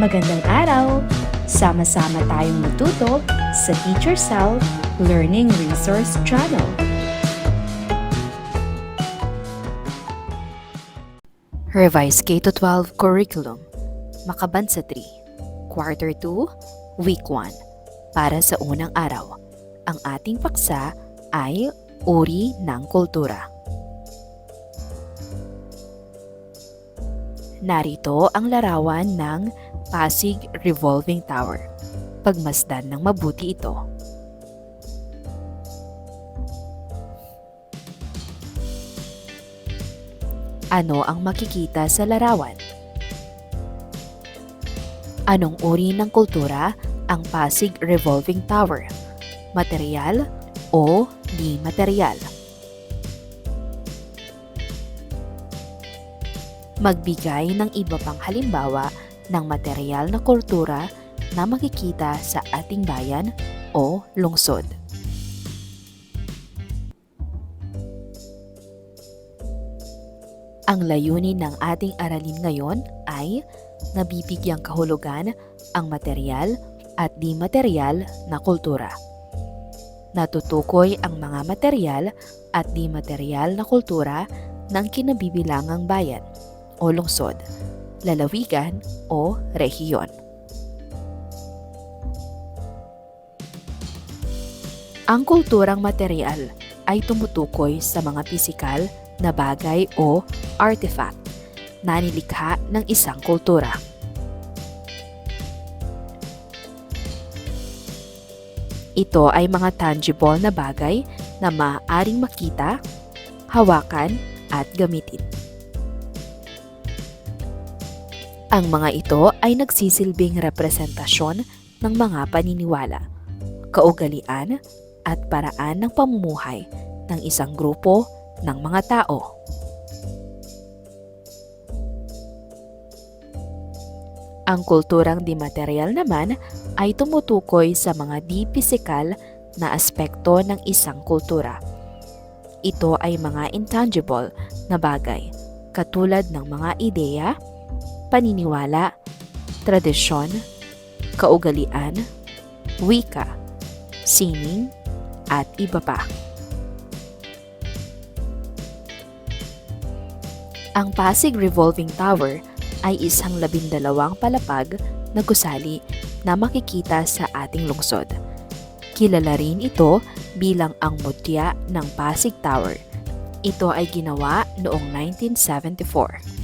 Magandang araw! Sama-sama tayong matuto sa Teacher Sal Learning Resource Channel. Revised K-12 Curriculum Makabansa 3 Quarter 2 Week 1 Para sa unang araw Ang ating paksa ay Uri ng Kultura Narito ang larawan ng Pasig Revolving Tower. Pagmasdan ng mabuti ito. Ano ang makikita sa larawan? Anong uri ng kultura ang Pasig Revolving Tower? Material o di material? Magbigay ng iba pang halimbawa ng material na kultura na makikita sa ating bayan o lungsod. Ang layunin ng ating aralin ngayon ay nabibigyang kahulugan ang material at di material na kultura. Natutukoy ang mga material at di material na kultura ng kinabibilangang bayan o lungsod, lalawigan o rehiyon. Ang kulturang material ay tumutukoy sa mga pisikal na bagay o artifact na nilikha ng isang kultura. Ito ay mga tangible na bagay na maaaring makita, hawakan at gamitin. Ang mga ito ay nagsisilbing representasyon ng mga paniniwala, kaugalian at paraan ng pamumuhay ng isang grupo ng mga tao. Ang kulturang di material naman ay tumutukoy sa mga di pisikal na aspekto ng isang kultura. Ito ay mga intangible na bagay katulad ng mga ideya, paniniwala, tradisyon, kaugalian, wika, sining, at iba pa. Ang Pasig Revolving Tower ay isang labindalawang palapag na gusali na makikita sa ating lungsod. Kilala rin ito bilang ang mutya ng Pasig Tower. Ito ay ginawa noong 1974.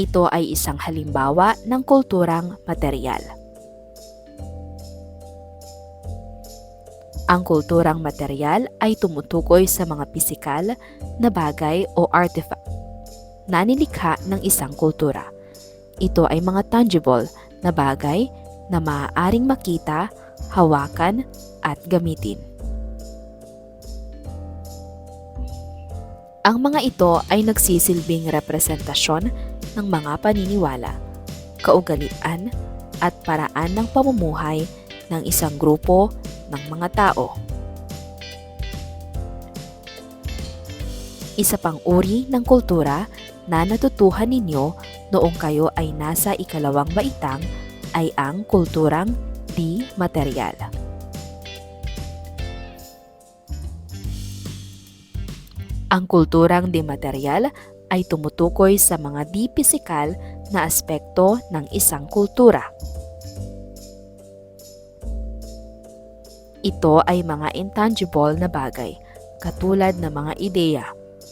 Ito ay isang halimbawa ng kulturang material. Ang kulturang material ay tumutukoy sa mga pisikal na bagay o artifact na nilikha ng isang kultura. Ito ay mga tangible na bagay na maaaring makita, hawakan at gamitin. Ang mga ito ay nagsisilbing representasyon ng mga paniniwala, kaugalian at paraan ng pamumuhay ng isang grupo ng mga tao. Isa pang uri ng kultura na natutuhan ninyo noong kayo ay nasa ikalawang baitang ay ang kulturang di material. Ang kulturang di material ay tumutukoy sa mga di pisikal na aspekto ng isang kultura. Ito ay mga intangible na bagay katulad ng mga ideya,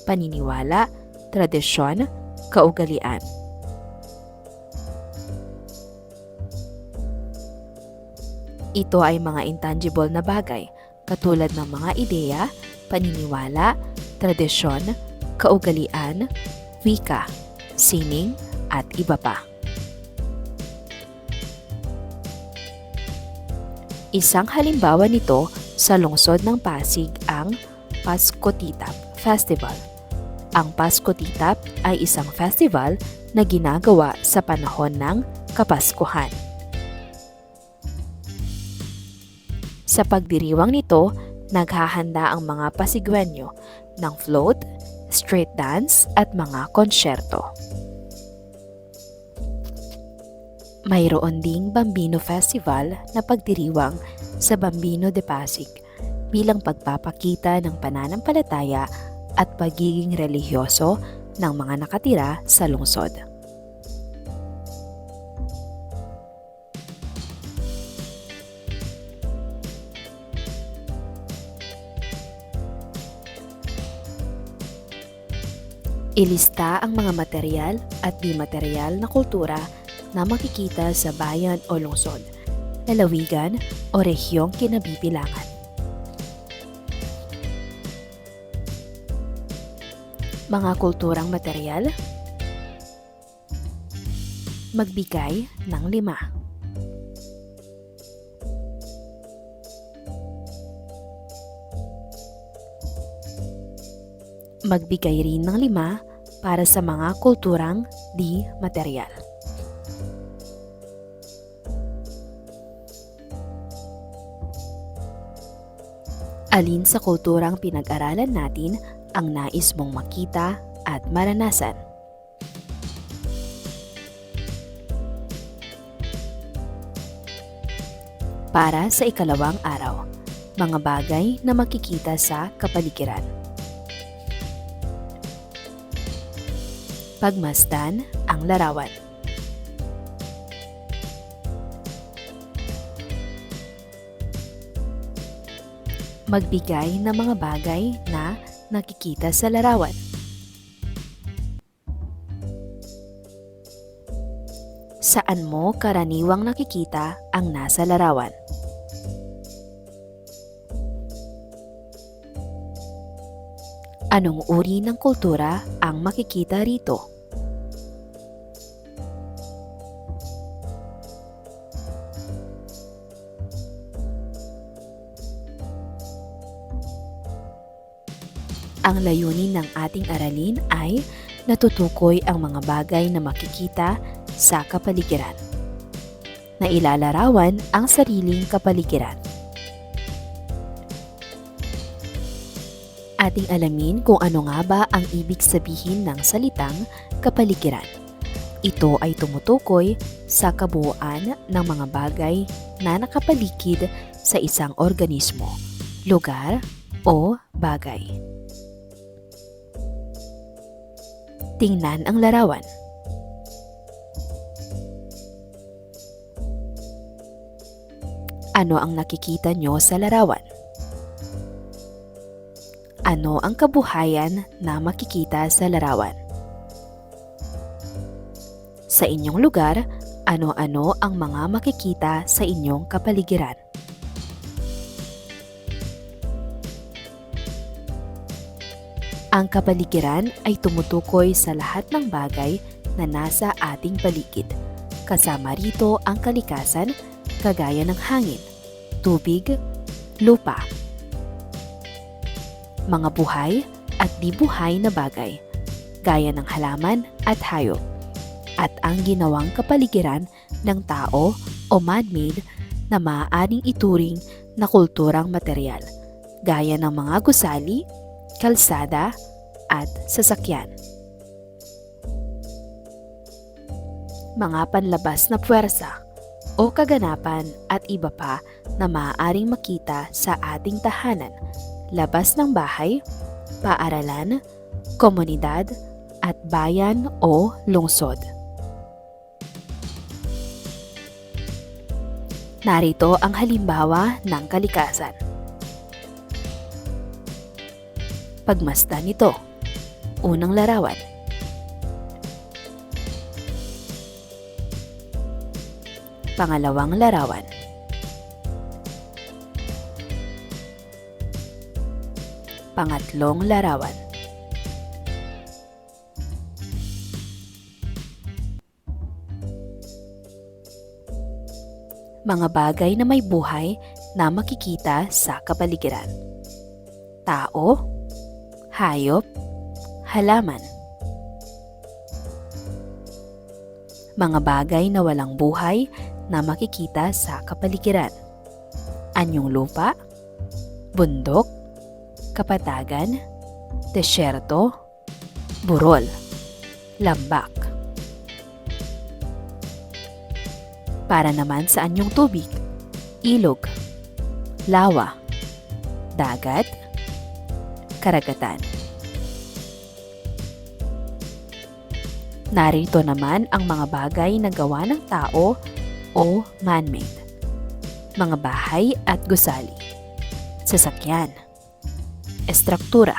paniniwala, tradisyon, kaugalian. Ito ay mga intangible na bagay katulad ng mga ideya, paniniwala, tradisyon, kaugalian, wika, sining, at iba pa. Isang halimbawa nito sa lungsod ng Pasig ang Paskotitap Festival. Ang Pasko Titap ay isang festival na ginagawa sa panahon ng Kapaskuhan. Sa pagdiriwang nito, naghahanda ang mga Pasigwenyo ng float, street dance at mga konsyerto. Mayroon ding Bambino Festival na pagdiriwang sa Bambino de Pasig bilang pagpapakita ng pananampalataya at pagiging relihiyoso ng mga nakatira sa lungsod. Ilista ang mga material at di material na kultura na makikita sa bayan o lungsod, lalawigan o rehiyong kinabibilangan. Mga kulturang material Magbigay ng lima. Magbigay rin ng lima para sa mga kulturang di material. Alin sa kulturang pinag-aralan natin ang nais mong makita at maranasan? Para sa ikalawang araw, mga bagay na makikita sa kapaligiran. Pagmasdan ang larawan. Magbigay ng mga bagay na nakikita sa larawan. Saan mo karaniwang nakikita ang nasa larawan? Anong uri ng kultura ang makikita rito? Ang layunin ng ating aralin ay natutukoy ang mga bagay na makikita sa kapaligiran. Na ilalarawan ang sariling kapaligiran. Ating alamin kung ano nga ba ang ibig sabihin ng salitang kapaligiran. Ito ay tumutukoy sa kabuuan ng mga bagay na nakapaligid sa isang organismo, lugar o bagay. Tingnan ang larawan. Ano ang nakikita nyo sa larawan? Ano ang kabuhayan na makikita sa larawan? Sa inyong lugar, ano-ano ang mga makikita sa inyong kapaligiran? Ang kapaligiran ay tumutukoy sa lahat ng bagay na nasa ating paligid. Kasama rito ang kalikasan, kagaya ng hangin, tubig, lupa, mga buhay at di buhay na bagay, gaya ng halaman at hayop, at ang ginawang kapaligiran ng tao o man-made na maaaring ituring na kulturang material, gaya ng mga gusali, kalsada, at sasakyan. Mga panlabas na puwersa o kaganapan at iba pa na maaaring makita sa ating tahanan, labas ng bahay, paaralan, komunidad, at bayan o lungsod. Narito ang halimbawa ng kalikasan. Pagmasdan nito. Unang larawan. Pangalawang larawan. Pangatlong larawan. Mga bagay na may buhay na makikita sa kapaligiran. Tao, hayop, halaman. Mga bagay na walang buhay na makikita sa kapaligiran. Anyong lupa, bundok, kapatagan, desyerto, burol, lambak. Para naman sa anyong tubig, ilog, lawa, dagat, karagatan. Narito naman ang mga bagay na gawa ng tao o man-made. Mga bahay at gusali. Sasakyan. Estruktura.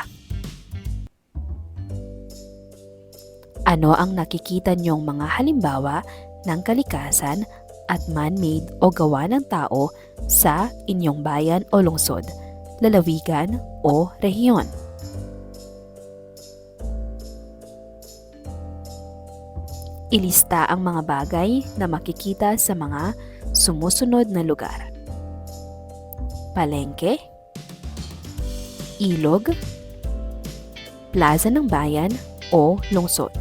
Ano ang nakikita niyong mga halimbawa ng kalikasan at man-made o gawa ng tao sa inyong bayan o lungsod, lalawigan o rehiyon? Ilista ang mga bagay na makikita sa mga sumusunod na lugar. Palengke, ilog, plaza ng bayan o lungsod.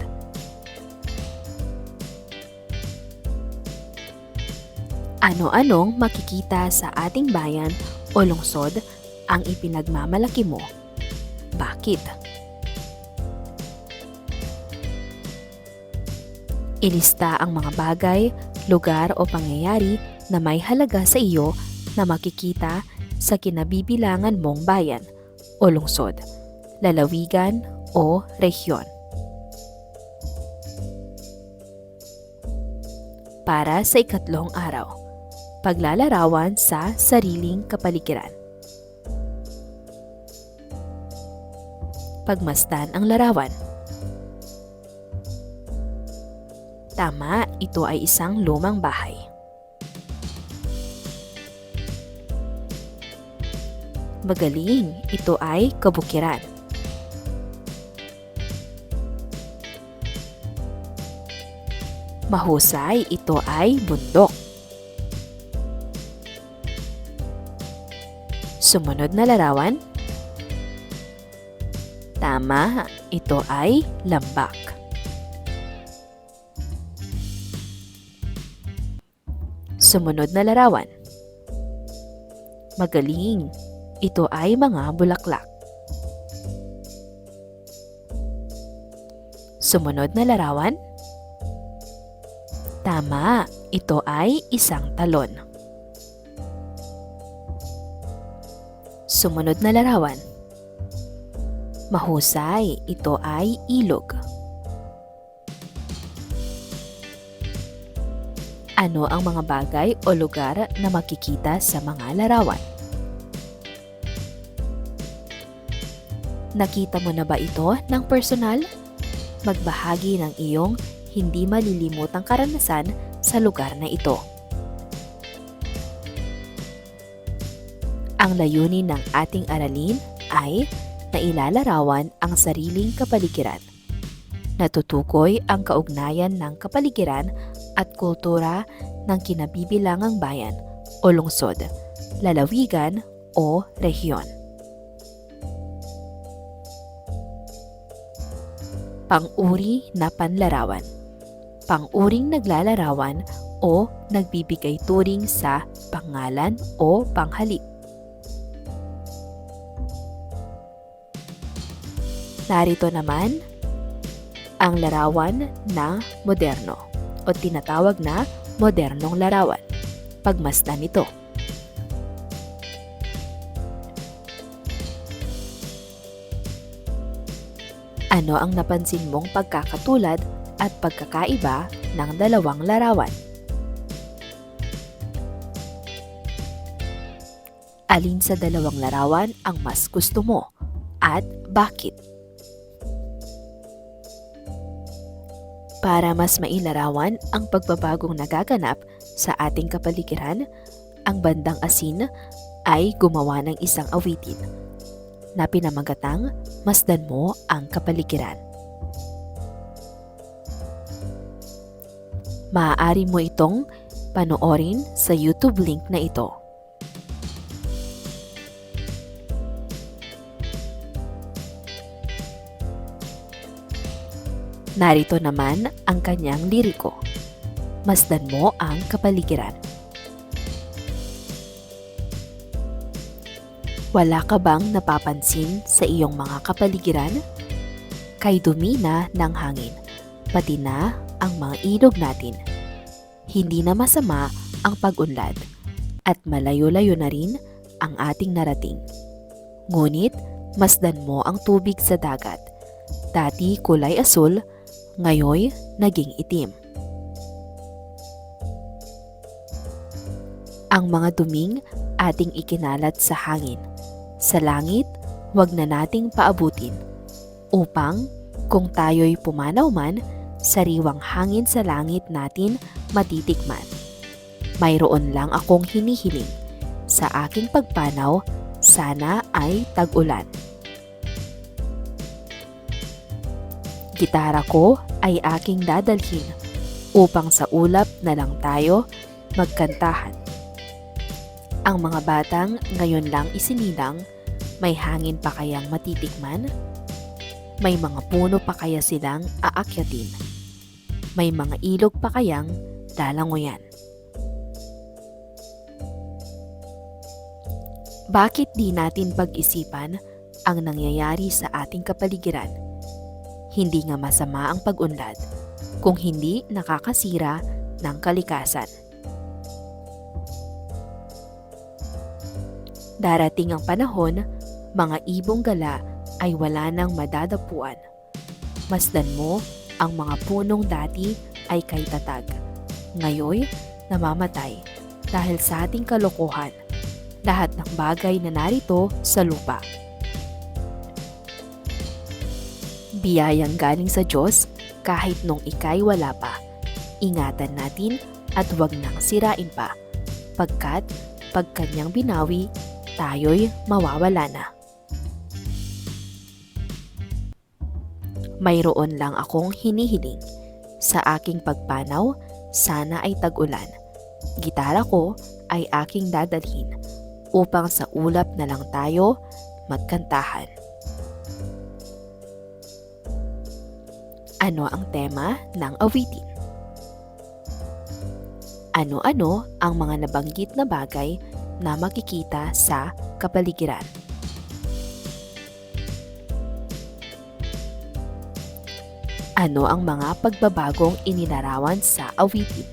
Ano-anong makikita sa ating bayan o lungsod ang ipinagmamalaki mo? Bakit? Ilista ang mga bagay, lugar o pangyayari na may halaga sa iyo na makikita sa kinabibilangan mong bayan o lungsod, lalawigan o rehiyon. Para sa ikatlong araw, paglalarawan sa sariling kapaligiran. Pagmasdan ang larawan. Tama, ito ay isang lumang bahay. Magaling, ito ay kabukiran. Mahusay, ito ay bundok. Sumunod na larawan. Tama, ito ay lambak. Sumunod na larawan. Magaling. Ito ay mga bulaklak. Sumunod na larawan. Tama, ito ay isang talon. Sumunod na larawan. Mahusay, ito ay ilog. Ano ang mga bagay o lugar na makikita sa mga larawan? Nakita mo na ba ito ng personal? Magbahagi ng iyong hindi malilimutang karanasan sa lugar na ito. Ang layunin ng ating aralin ay nailalarawan ang sariling kapaligiran. Natutukoy ang kaugnayan ng kapaligiran at kultura ng kinabibilangang bayan o lungsod, lalawigan o rehiyon. Pang-uri na panlarawan Pang-uring naglalarawan o nagbibigay turing sa pangalan o panghalip. Narito naman ang larawan na moderno o tinatawag na modernong larawan. Pagmasdan ito. Ano ang napansin mong pagkakatulad at pagkakaiba ng dalawang larawan? Alin sa dalawang larawan ang mas gusto mo at bakit? Para mas mailarawan ang pagbabagong nagaganap sa ating kapaligiran, ang bandang asin ay gumawa ng isang awitin na pinamagatang Masdan mo ang kapaligiran. Maaari mo itong panoorin sa YouTube link na ito. Narito naman ang kanyang liriko. Masdan mo ang kapaligiran. Wala ka bang napapansin sa iyong mga kapaligiran? Kay dumi na ng hangin, pati na ang mga ilog natin. hindi na masama ang pag-unlad at malayo-layo na rin ang ating narating. Ngunit, masdan mo ang tubig sa dagat. Dati kulay asul, ngayon naging itim. Ang mga duming ating ikinalat sa hangin. Sa langit, wag na nating paabutin. Upang, kung tayo'y pumanaw man, sariwang hangin sa langit natin matitikman. Mayroon lang akong hinihiling. Sa aking pagpanaw, sana ay tag-ulan. Gitara ko ay aking dadalhin upang sa ulap na lang tayo magkantahan. Ang mga batang ngayon lang isinilang, may hangin pa kayang matitikman? May mga puno pa kaya silang aakyatin? May mga ilog pa kayang lalangoyan? Bakit di natin pag-isipan ang nangyayari sa ating kapaligiran? Hindi nga masama ang pag-unlad kung hindi nakakasira ng kalikasan. Darating ang panahon, mga ibong gala ay wala nang madadapuan. Masdan mo, ang mga punong dati ay kay tatag. Ngayon, namamatay dahil sa ating kalokohan. Lahat ng bagay na narito sa lupa. Biyayang galing sa Diyos kahit nung ikay wala pa. Ingatan natin at huwag nang sirain pa. Pagkat pag kanyang binawi, tayo'y mawawala na. Mayroon lang akong hinihiling. Sa aking pagpanaw, sana ay tag-ulan. Gitara ko ay aking dadalhin upang sa ulap na lang tayo magkantahan. Ano ang tema ng awitin? Ano-ano ang mga nabanggit na bagay na makikita sa kapaligiran? Ano ang mga pagbabagong inilarawan sa awitin?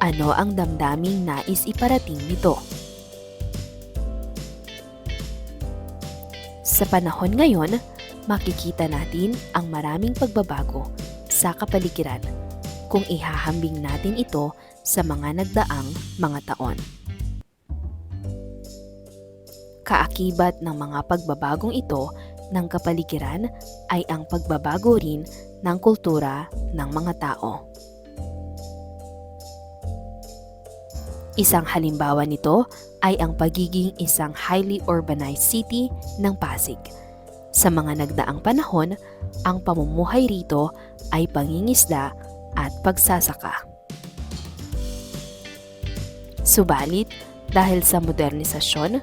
Ano ang damdaming nais iparating nito? Sa panahon ngayon, makikita natin ang maraming pagbabago sa kapaligiran kung ihahambing natin ito sa mga nagdaang mga taon. Kaakibat ng mga pagbabagong ito ng kapaligiran ay ang pagbabago rin ng kultura ng mga tao. Isang halimbawa nito ay ang pagiging isang highly urbanized city ng Pasig. Sa mga nagdaang panahon, ang pamumuhay rito ay pangingisda at pagsasaka. Subalit, dahil sa modernisasyon,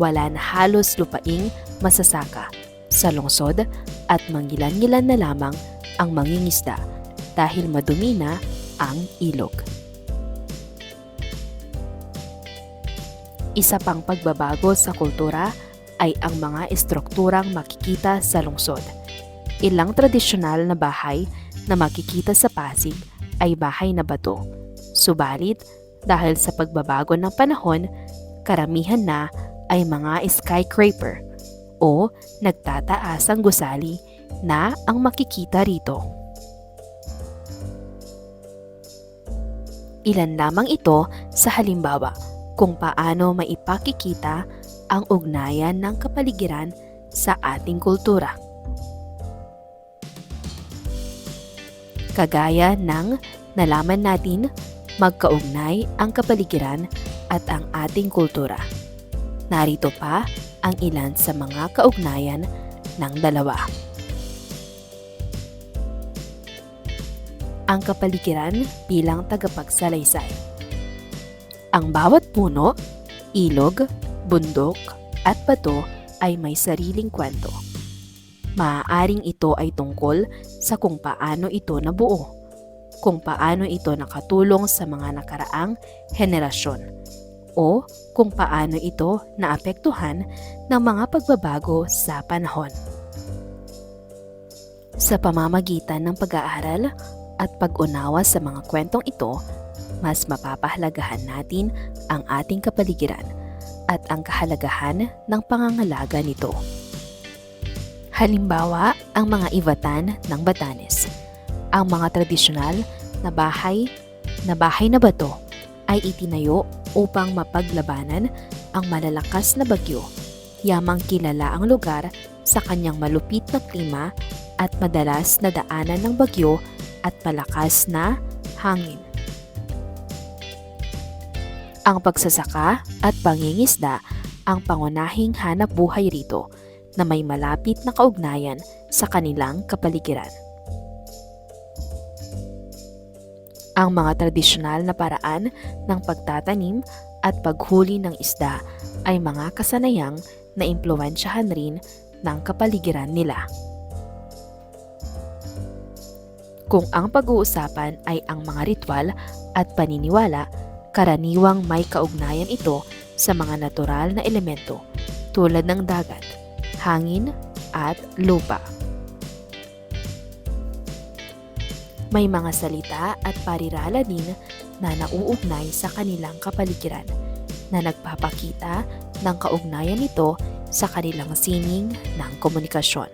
wala na halos lupaing masasaka sa lungsod at mangilan-ngilan na lamang ang mangingisda dahil madumi na ang ilog. Isa pang pagbabago sa kultura ay ang mga estrukturang makikita sa lungsod. Ilang tradisyonal na bahay na makikita sa Pasig ay bahay na bato. Subalit, dahil sa pagbabago ng panahon, karamihan na ay mga skyscraper o nagtataasang gusali na ang makikita rito. Ilan lamang ito sa halimbawa kung paano maipakikita ang ugnayan ng kapaligiran sa ating kultura. Kagaya ng nalaman natin magkaugnay ang kapaligiran at ang ating kultura. Narito pa ang ilan sa mga kaugnayan ng dalawa. Ang kapaligiran bilang tagapagsalaysay. Ang bawat puno, ilog, bundok at bato ay may sariling kwento. Maaaring ito ay tungkol sa kung paano ito nabuo, kung paano ito nakatulong sa mga nakaraang henerasyon, o kung paano ito naapektuhan ng mga pagbabago sa panahon. Sa pamamagitan ng pag-aaral, at pag-unawa sa mga kwentong ito, mas mapapahalagahan natin ang ating kapaligiran at ang kahalagahan ng pangangalaga nito. Halimbawa, ang mga ibatan ng Batanes. Ang mga tradisyonal na bahay na bahay na bato ay itinayo upang mapaglabanan ang malalakas na bagyo. Yamang kilala ang lugar sa kanyang malupit na klima at madalas na daanan ng bagyo at malakas na hangin. Ang pagsasaka at pangingisda ang pangunahing hanap buhay rito na may malapit na kaugnayan sa kanilang kapaligiran. Ang mga tradisyonal na paraan ng pagtatanim at paghuli ng isda ay mga kasanayang na impluensyahan rin ng kapaligiran nila. Kung ang pag-uusapan ay ang mga ritual at paniniwala, karaniwang may kaugnayan ito sa mga natural na elemento tulad ng dagat, hangin at lupa. May mga salita at parirala din na nauugnay sa kanilang kapaligiran na nagpapakita ng kaugnayan nito sa kanilang sining ng komunikasyon.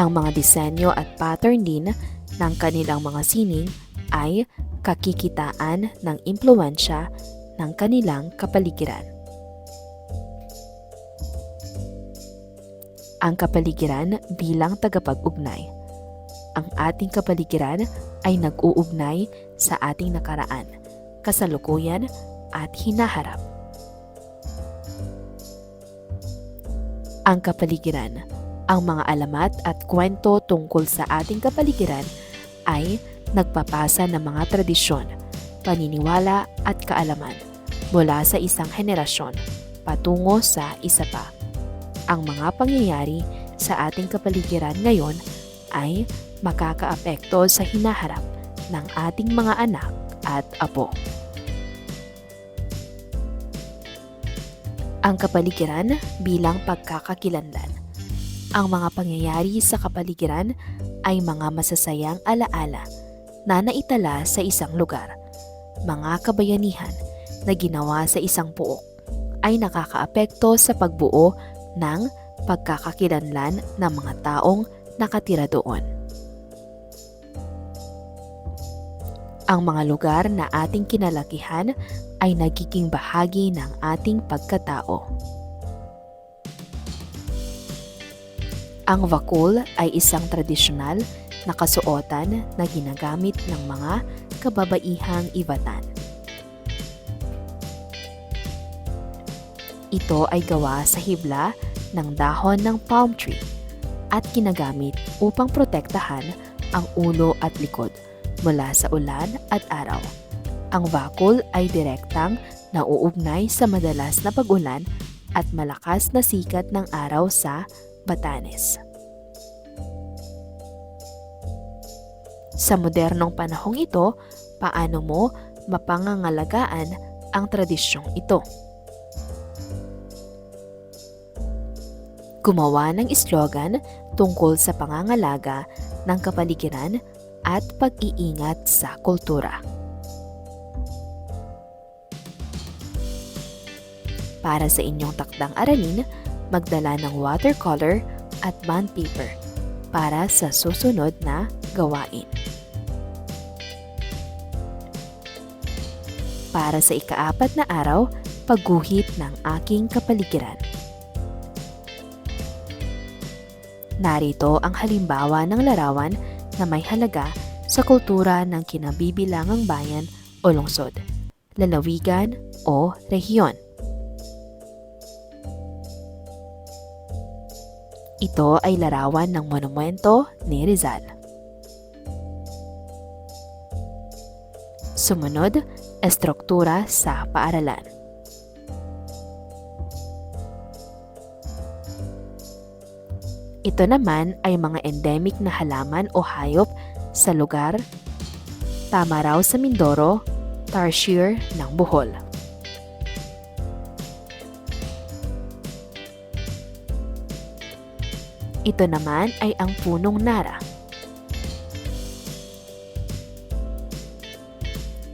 Ang mga disenyo at pattern din ng kanilang mga sining ay kakikitaan ng impluensya ng kanilang kapaligiran. Ang kapaligiran bilang tagapag-ugnay. Ang ating kapaligiran ay nag-uugnay sa ating nakaraan, kasalukuyan at hinaharap. Ang kapaligiran. Ang mga alamat at kwento tungkol sa ating kapaligiran ay nagpapasa ng mga tradisyon, paniniwala at kaalaman mula sa isang henerasyon patungo sa isa pa. Ang mga pangyayari sa ating kapaligiran ngayon ay makakaapekto sa hinaharap ng ating mga anak at apo. Ang kapaligiran bilang pagkakakilanlan. Ang mga pangyayari sa kapaligiran ay mga masasayang alaala na naitala sa isang lugar. Mga kabayanihan na ginawa sa isang puok ay nakakaapekto sa pagbuo ng pagkakakilanlan ng mga taong nakatira doon. Ang mga lugar na ating kinalakihan ay nagiging bahagi ng ating pagkatao. Ang vakul ay isang tradisyonal na kasuotan na ginagamit ng mga kababaihang ibatan. Ito ay gawa sa hibla ng dahon ng palm tree at ginagamit upang protektahan ang ulo at likod mula sa ulan at araw. Ang vakul ay direktang nauugnay sa madalas na pag-ulan at malakas na sikat ng araw sa Batanes. Sa modernong panahong ito, paano mo mapangangalagaan ang tradisyong ito? Gumawa ng slogan tungkol sa pangangalaga ng kapaligiran at pag-iingat sa kultura. Para sa inyong takdang aralin, magdala ng watercolor at bond paper para sa susunod na gawain. Para sa ikaapat na araw, pagguhit ng aking kapaligiran. Narito ang halimbawa ng larawan na may halaga sa kultura ng kinabibilangang bayan o lungsod, lalawigan o rehiyon. Ito ay larawan ng monumento ni Rizal. Sumunod, estruktura sa paaralan. Ito naman ay mga endemic na halaman o hayop sa lugar, tama raw sa Mindoro, Tarsier ng Bohol. Ito naman ay ang punong nara.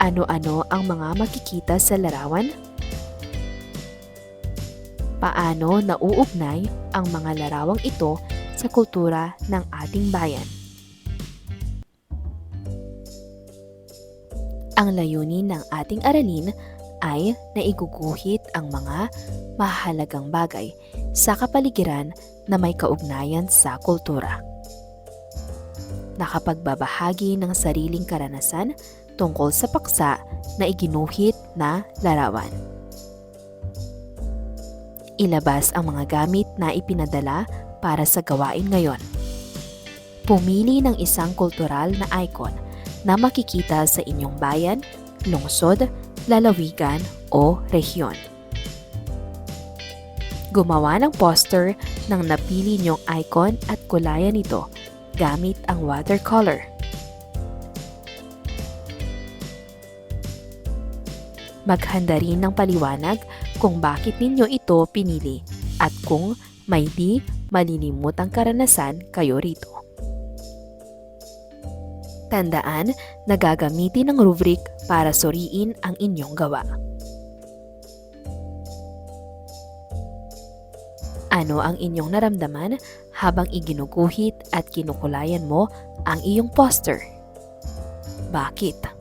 Ano-ano ang mga makikita sa larawan? Paano nauugnay ang mga larawang ito sa kultura ng ating bayan? Ang layunin ng ating aralin ay naiguguhit ang mga mahalagang bagay sa kapaligiran na may kaugnayan sa kultura. Nakapagbabahagi ng sariling karanasan tungkol sa paksa na iginuhit na larawan. Ilabas ang mga gamit na ipinadala para sa gawain ngayon. Pumili ng isang kultural na icon na makikita sa inyong bayan, lungsod, lalawigan o rehiyon. Gumawa ng poster ng napili niyong icon at kulayan nito gamit ang watercolor. Maghanda rin ng paliwanag kung bakit ninyo ito pinili at kung may di malilimutang karanasan kayo rito. Tandaan na gagamitin ng rubric para suriin ang inyong gawa. Ano ang inyong naramdaman habang iginuguhit at kinukulayan mo ang iyong poster? Bakit?